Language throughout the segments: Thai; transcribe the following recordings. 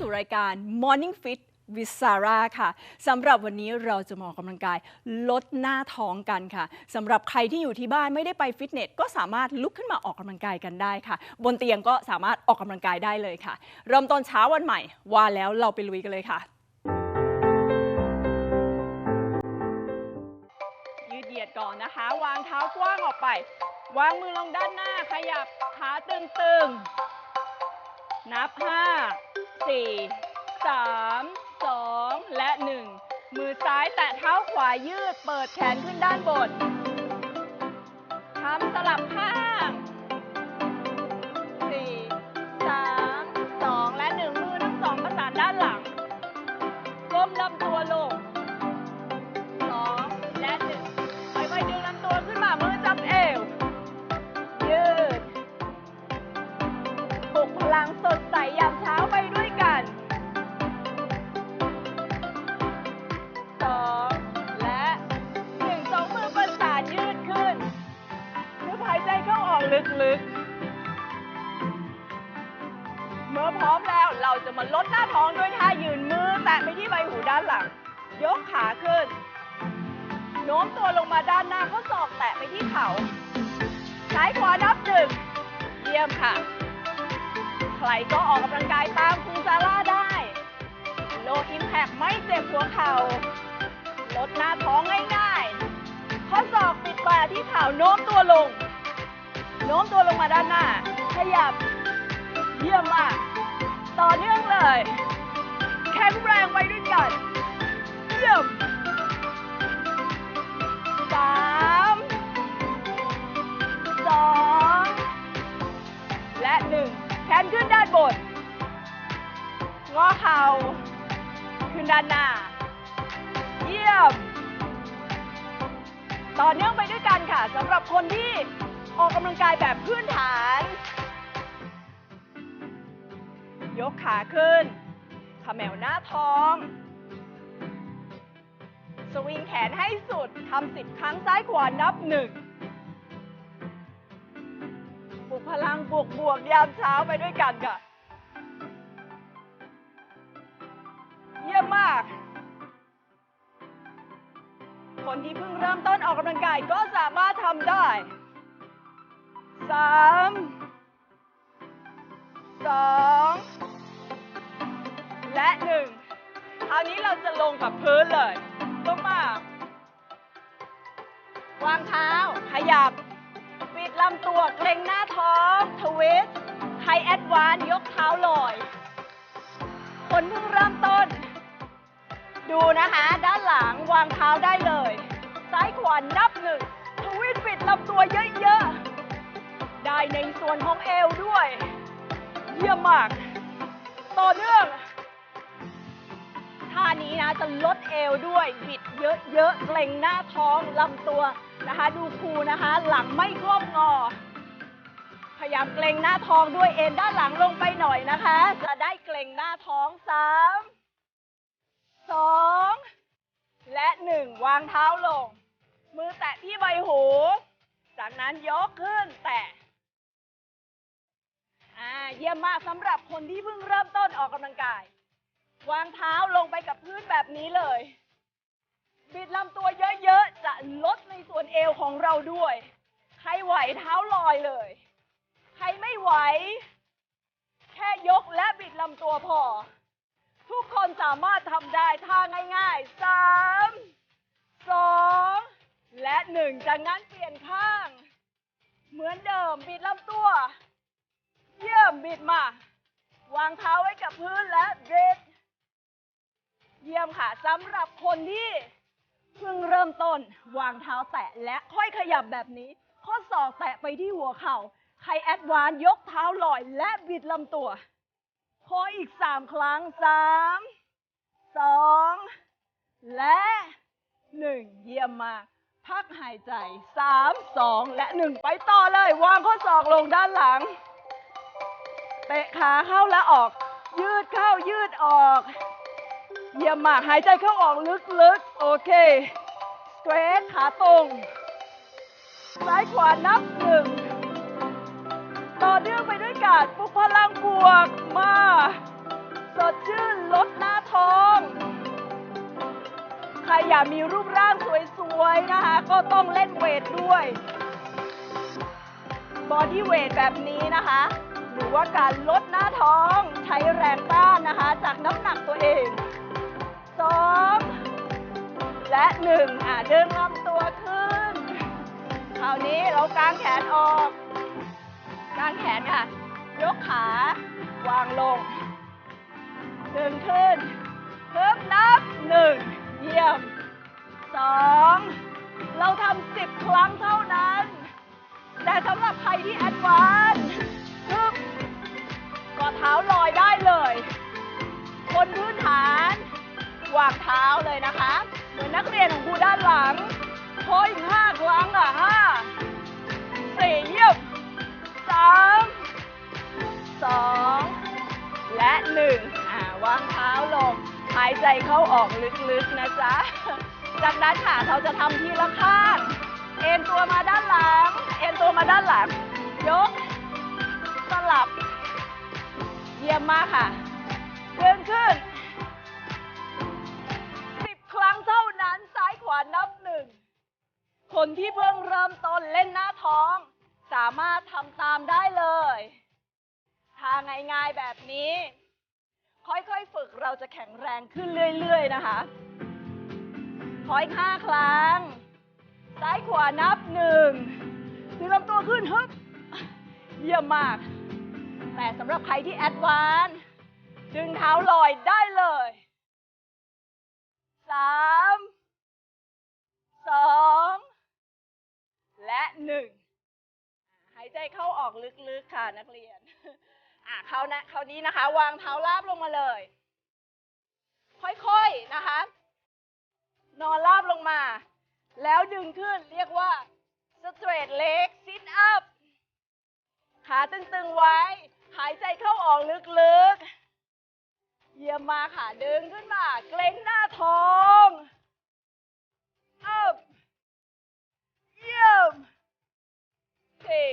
สู่รายการ Morning Fit with Sara ค่ะสำหรับวันนี้เราจะมาออกกำลังกายลดหน้าท้องกันค่ะสำหรับใครที่อยู่ที่บ้านไม่ได้ไปฟิตเนสก็สามารถลุกขึ้นมาออกกำลังกายกันได้ค่ะ บนเตียงก็สามารถออกกำลังกายได้เลยค่ะ เริ่มต้นเช้าวันใหม่ว่าแล้วเราไปลุยกันเลยค่ะ ยืดเหยียดก่อนนะคะ วางเท้ากว้างออกไป วางมือลงด้านหน้าขยับขาตึงๆนับ5 4 3 2 และ 1 มือซ้ายแตะเท้าขวายืด เปิดแขนขึ้นด้านบน ทำสลับข้าง มตัวลงมาด้านหน้าข้อศอกแตะไปที่เขาใช้ขวานับหนึ่งเยี่ยมค่ะ ใครก็ออกกำลังกายตามครูซาร่าได้ โลอิมแพกไม่เจ็บหัวเข่าลดหน้าท้องง่ายๆ ข้อศอกติดบ่าที่เข่าโน้มตัวลง โน้มตัวลงมาด้านหน้า ขยับ เยี่ยมมาก ต่อเนื่องเลย แข็งแรงไปด้วยกัน เยี่ยมามสองและหนึ่งแขนขึ้นด้านบน งอเข่า ขึ้นด้านหน้า เยี่ยม ต่อเนื่องไปด้วยกันค่ะสำหรับคนที่ออกกำลังกายแบบพื้นฐาน ยกขาขึ้นเขมวหน้าท้อง สวิงแขนให้สุด ทำสิบครั้งซ้ายขวานับหนึ่งปลุกพลังบวกบวกยามเช้าไปด้วยกันค่ะ เยี่ยมมาก คนที่เพิ่งเริ่มต้นออกกำลังกายก็สามารถทำได้สามสองและหนึ่งคราวนี้เราจะลงกับพื้นเลย ลงมาวางเท้า ขยับ ปิดลำตัว เกรงหน้าท้อง ทวิสไฮแอดวานยกเท้าลอย คนเพิ่งเริ่มต้น ดูนะคะ ด้านหลังวางเท้าได้เลย ซ้ายขวานับหนึ่ง ทวิสปิดลำตัวเยอะๆ ได้ในส่วนของเอวด้วย เยี่ยมมาก ต่อเนื่อง นี้นะจะลดเอวด้วย บิดเยอะๆเกร็งหน้าท้องลำตัวนะคะ ดูครูนะคะ หลังไม่ก้มงอ พยายามเกร็งหน้าท้องด้วยเอ็นด้านหลังลงไปหน่อยนะคะ จะได้เกร็งหน้าท้องสามสองและหนึ่งวางเท้าลง มือแตะที่ใบหู จากนั้นยกขึ้นแตะอ่าเยี่ยมมากสำหรับคนที่เพิ่งเริ่มต้นออกกำลังกาย วางเท้าลงไปกับพื้นแบบนี้เลย บิดลำตัวเยอะๆ จะลดในส่วนเอวของเราด้วย ใครไหวเท้าลอยเลย ใครไม่ไหว แค่ยกและบิดลำตัวพอ ทุกคนสามารถทำได้ท่าง่ายๆสามสองและหนึ่งจากนั้นเปลี่ยนข้าง เหมือนเดิมบิดลำตัว เยี่ยมบิดมา วางเท้าไว้กับพื้นและ ยี่ยมค่ะสำหรับคนที่เพิ่งเริ่มต้นวางเท้าแตะและค่อยขยับแบบนี้ ข้อศอกแตะไปที่หัวเข่า ใครแอดวานยกเท้าลอยและบิดลำตัว ขออีกสามครั้งสามสองและหนึ่งเยี่ยมมาก พักหายใจสามสองและหนึ่งไปต่อเลย วางข้อศอกลงด้านหลัง เตะขาเข้าและออก ยืดเข้ายืดออก เยี่ยมมาก หายใจเข้าออกลึกๆ โอเค สเตรทขาตรง ซ้ายขวานับหนึ่ง ต่อเนื่องไปด้วยการปลุกพลังบวกมา สดชื่นลดหน้าท้อง ใครอยากมีรูปร่างสวยๆ นะคะ ก็ต้องเล่นเวทด้วย บอดี้เวทแบบนี้นะคะ หรือว่าการลดหน้าท้อง ดึงลำตัวขึ้น คราวนี้เรากางแขนออก กางแขนค่ะ ยกขาวางลง ดึงขึ้นเพิ่มนับหนึ่งเยี่ยมสองเราทำสิบครั้งเท่านั้น แต่สำหรับใครที่แอดวานซ์ฮึบก็เท้าลอยได้เลยบนพื้นฐานวางเท้าเลยนะคะ มือนนักเรียนของครูด้านหลังพออีกห้าครั้งอะห้าสี่เยี่ยมสามสองและหนึ่งอ่าวางเท้าลง หายใจเข้าออกลึกๆนะจ๊ะ จากนั้นค่ะเราจะทำทีละข้าง เอ็นตัวมาด้านหลัง เอ็นตัวมาด้านหลัง ยก สลับ เยี่ยมมากค่ะ เดินขึ้น คนที่เพิ่งเริ่มต้นเล่นหน้าท้อง สามารถทำตามได้เลยท่าง่ายๆแบบนี้ ค่อยๆฝึกเราจะแข็งแรงขึ้นเรื่อยๆนะคะขออีกห้าครั้ง ซ้ายขวานับหนึ่งดึงลำตัวขึ้นฮึบเยี่ยมมาก แต่สำหรับใครที่แอดวานซ์ดึงเท้าลอยได้เลยสามสอง หนึ่งหายใจเข้าออกลึกๆค่ะนักเรียนอะเขานะคราวนี้นะคะ วางเท้าราบลงมาเลย ค่อยๆนะคะ นอนราบลงมา แล้วดึงขึ้นเรียกว่า straight leg sit up ขาตึงๆไว้ หายใจเข้าออกลึกๆ เยี่ยมมาค่ะดึงขึ้นมา เกร็งหน้าท้อง up เยี่ยม สี่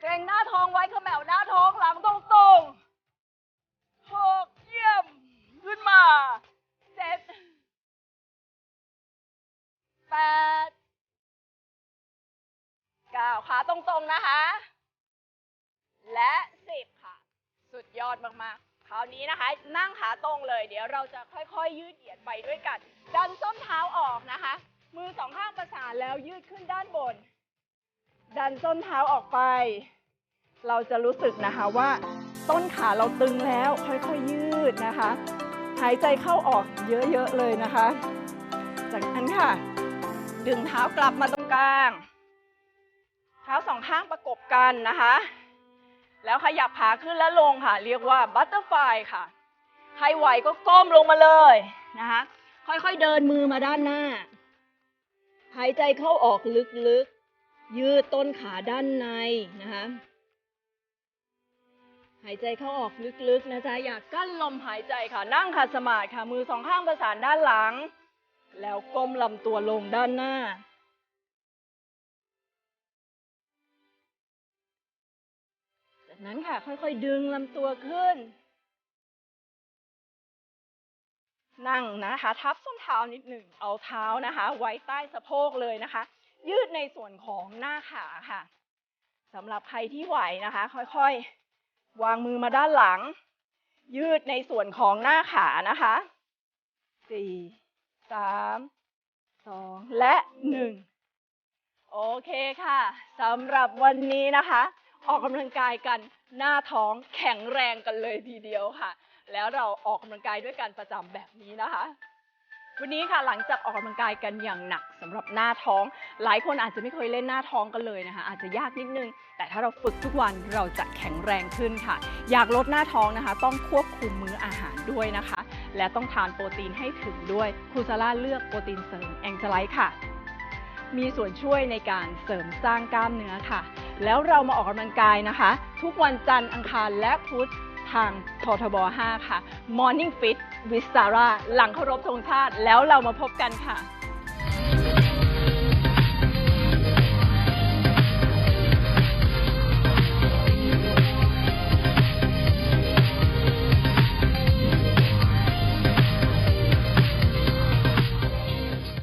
เกรงหน้าท้องไว้เขมวหน้าท้องหลังตรงๆหกเยี่ยม ขึ้นมาเจ็ดแปดเก้าขาตรงๆนะคะ และสิบค่ะ สุดยอดมากๆ คราวนี้นะคะ นั่งขาตรงเลย เดี๋ยวเราจะค่อยๆ ยืดเหยียดไปด้วยกัน ดันส้นเท้าออกนะคะ มือสองข้างประสานแล้วยืดขึ้นด้านบน ดันส้นเท้าออกไป เราจะรู้สึกนะคะว่า ต้นขาเราตึงแล้วค่อยๆยืดนะคะ หายใจเข้าออกเยอะๆเลยนะคะ จากนั้นค่ะ ดึงเท้ากลับมาตรงกลาง เท้าสองข้างประกบกันนะคะ แล้วขยับขาขึ้นและลงค่ะ เรียกว่าบัตเตอร์ไฟค่ะใครไหวก็ก้มลงมาเลยนะคะ ค่อยๆเดินมือมาด้านหน้า หายใจเข้าออกลึกๆ ยืดต้นขาด้านในนะคะหายใจเข้าออกลึกๆนะจ๊ะอยากกั้นลมหายใจค่ะ นั่งขัดสมาธิค่ะ มือสองข้างประสานด้านหลัง แล้วก้มลำตัวลงด้านหน้า จากนั้นค่ะค่อยๆดึงลำตัวขึ้น นั่งนะคะ ทับส้นเท้านิดหนึ่งเอาเท้านะคะ ไว้ใต้สะโพกเลยนะคะ ยืดในส่วนของหน้าขาค่ะสำหรับใครที่ไหวนะคะ ค่อยๆ วางมือมาด้านหลัง ยืดในส่วนของหน้าขานะคะสี่สามสองและหนึ่งโอเคค่ะสำหรับวันนี้นะคะ ออกกำลังกายกันหน้าท้องแข็งแรงกันเลยทีเดียวค่ะ แล้วเราออกกำลังกายด้วยกันประจำแบบนี้นะคะ วันนี้ค่ะหลังจากออกกำลังกายกันอย่างหนักสำหรับหน้าท้อง หลายคนอาจจะไม่เคยเล่นหน้าท้องกันเลยนะคะ อาจจะยากนิดนึง แต่ถ้าเราฝึกทุกวันเราจะแข็งแรงขึ้นค่ะ อยากลดหน้าท้องนะคะ ต้องควบคุมมื้ออาหารด้วยนะคะ และต้องทานโปรตีนให้ถึงด้วยครูซาร่าเลือกโปรตีนเสริมแองเจไลท์ค่ะ มีส่วนช่วยในการเสริมสร้างกล้ามเนื้อค่ะ แล้วเรามาออกกำลังกายนะคะ ทุกวันจันทร์อังคารและพุธ ทางททบ 5 ค่ะ Morning Fit with Sara หลังเคารพธงชาติ แล้วเรามาพบกันค่ะ